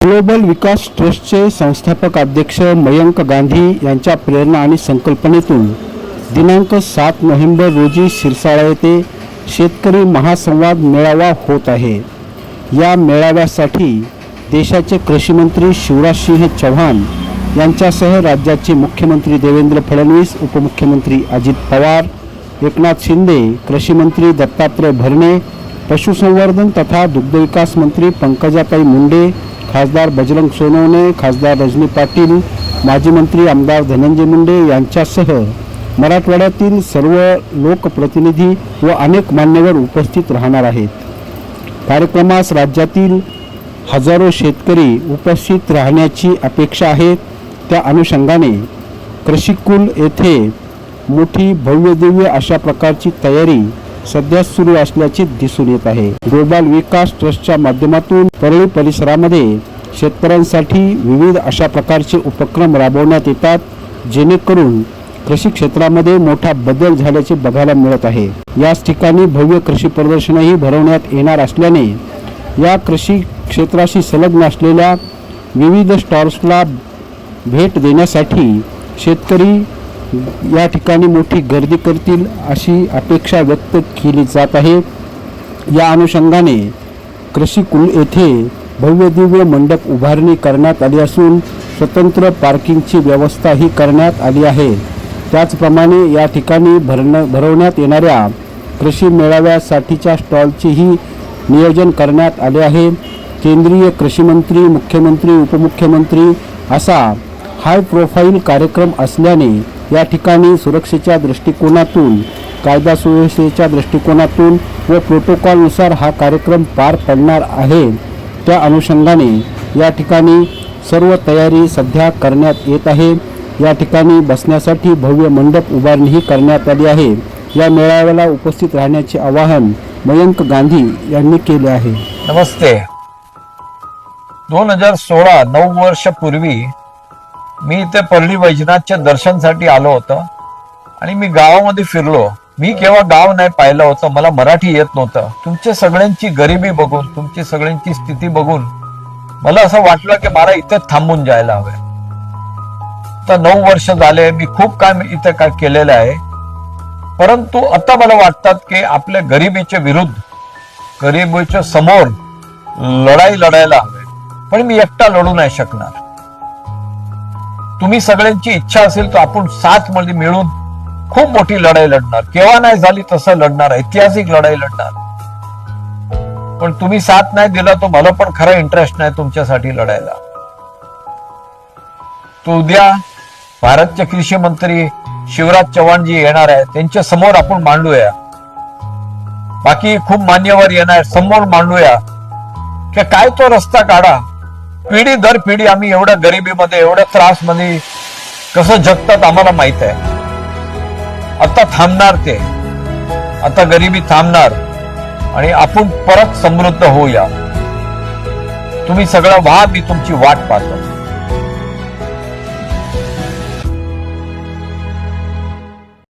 Global विकास ट्रस्टचे संस्थापक अध्यक्ष मयंक गांधी यांच्या प्रेरणा आणि संकल्पनेतून दिनांक सात नोव्हेंबर रोजी सिरसाळा येथे शेतकरी महासंवाद मेळावा होत आहे. या मेळाव्यासाठी देशाचे कृषीमंत्री शिवराजसिंह चव्हाण यांच्यासह राज्याचे मुख्यमंत्री देवेंद्र फडणवीस उपमुख्यमंत्री अजित पवार एकनाथ शिंदे कृषीमंत्री दत्तात्रय भरणे पशुसंवर्धन तथा दुग्धविकास मंत्री पंकजाताई मुंडे खासदार बजरंग सोनवणे खासदार रजनी पाटील माजी मंत्री आमदार धनंजय मुंडे यांच्यासह मराठवाड्यातील सर्व लोकप्रतिनिधी व अनेक मान्यवर उपस्थित राहणार आहेत. कार्यक्रमास राज्यातील हजारो शेतकरी उपस्थित राहण्याची अपेक्षा आहे. त्या अनुषंगाने कृषिकुल येथे मोठी भव्यदिव्य अशा प्रकारची तयारी सध्या सुरू असल्याचे दिसून येत आहे. ग्लोबल विकास ट्रस्टच्या माध्यमातून परळी परिसरामध्ये शेतकऱ्यांसाठी विविध अशा प्रकारचे उपक्रम राबवण्यात येतात जेणेकरून कृषी क्षेत्रामध्ये मोठा बदल झाल्याचे बघायला मिळत आहे. याच ठिकाणी भव्य कृषी प्रदर्शनही भरवण्यात येणार असल्याने या कृषी क्षेत्राशी संलग्न असलेल्या विविध स्टॉल्सला भेट देण्यासाठी शेतकरी या ठिकाणी मोठी गर्दी करतील अशी अपेक्षा व्यक्त केली जात आहे. या अनुषंगाने कृषी कुल येथे भव्य दिव्य मंडप उभारणी करण्यात आली असून स्वतंत्र पार्किंगची व्यवस्थाही करण्यात आली आहे. त्याचप्रमाणे या ठिकाणी भरण भरवण्यात येणाऱ्या कृषी मेळाव्यासाठीच्या स्टॉलचेही नियोजन करण्यात आले आहे. केंद्रीय कृषीमंत्री मुख्यमंत्री उपमुख्यमंत्री असा हाय प्रोफाईल कार्यक्रम असल्याने या ठिकाणी सुरक्षेच्या दृष्टिकोनातून कायदा सुव्यवस्थेच्या दृष्टिकोनातून व प्रोटोकॉलनुसार हा कार्यक्रम पार पडणार आहे. त्या अनुषंगाने या ठिकाणी सर्व तयारी सध्या करण्यात येत आहे. या ठिकाणी बसण्यासाठी भव्य मंडप उभारणीही करण्यात आली आहे. या मेळाव्याला उपस्थित राहण्याचे आवाहन मयंक गांधी यांनी केले आहे. नमस्ते. दोन हजार सोळा नऊ वर्षापूर्वी मी इथे परळी वैजनाथच्या दर्शनसाठी आलो होतो आणि मी गावामध्ये फिरलो. मी केव्हा गाव नाही पाहिलं होतं मला मराठी येत नव्हतं. तुमच्या सगळ्यांची गरिबी बघून तुमची सगळ्यांची स्थिती बघून मला असं वाटलं की मला इथे थांबून जायला हवं. तर नऊ वर्ष झाले मी खूप काम इथे काय केलेलं आहे. परंतु आता मला वाटतात की आपल्या गरिबीच्या विरुद्ध गरिबीच्या समोर लढाई लढायला हवे. पण मी एकटा लढू नाही शकणार. तुम्ही सगळ्यांची इच्छा असेल तर आपण साथमध्ये मिळून खूप मोठी लढाई लढणार. केव्हा नाही झाली तसं लढणार ऐतिहासिक लढाई लढणार. पण तुम्ही साथ नाही दिला तर मला पण खरा इंटरेस्ट नाही तुमच्यासाठी लढायला. तो उद्या भारतचे कृषी मंत्री शिवराज चव्हाण जी येणार आहे त्यांच्यासमोर आपण मांडूया. बाकी खूप मान्यवर येणार समोर मांडूया. की काय तो रस्ता काढा. पिढी दर पिढी आम्ही एवढ्या गरिबीमध्ये एवढ्या त्रासमध्ये कसं जगतात आम्हाला माहीत आहे. आता थांबणार ते. आता गरिबी थांबणार. आणि आपण परत समृद्ध होऊया. तुम्ही सगळं व्हा मी तुमची वाट पाहतो.